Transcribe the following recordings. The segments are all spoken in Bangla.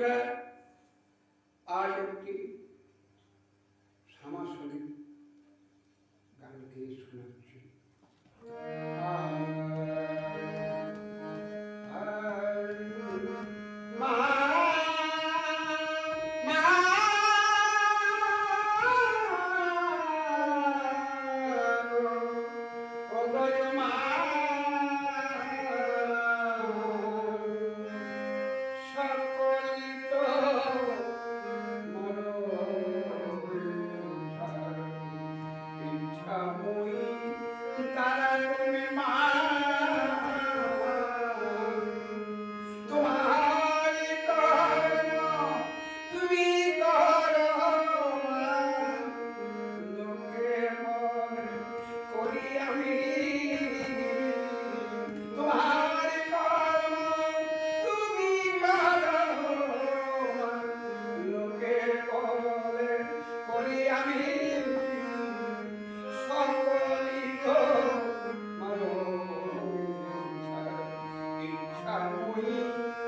সোজা আর একটি সামাসনিক গান গেয়ে শোনাচ্ছি we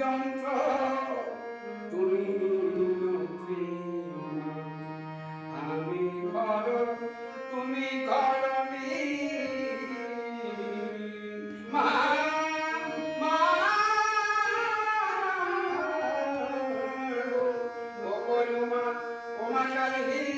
যন্ত্র তুমি আমি ঘর তুমি ঘর Oh my God,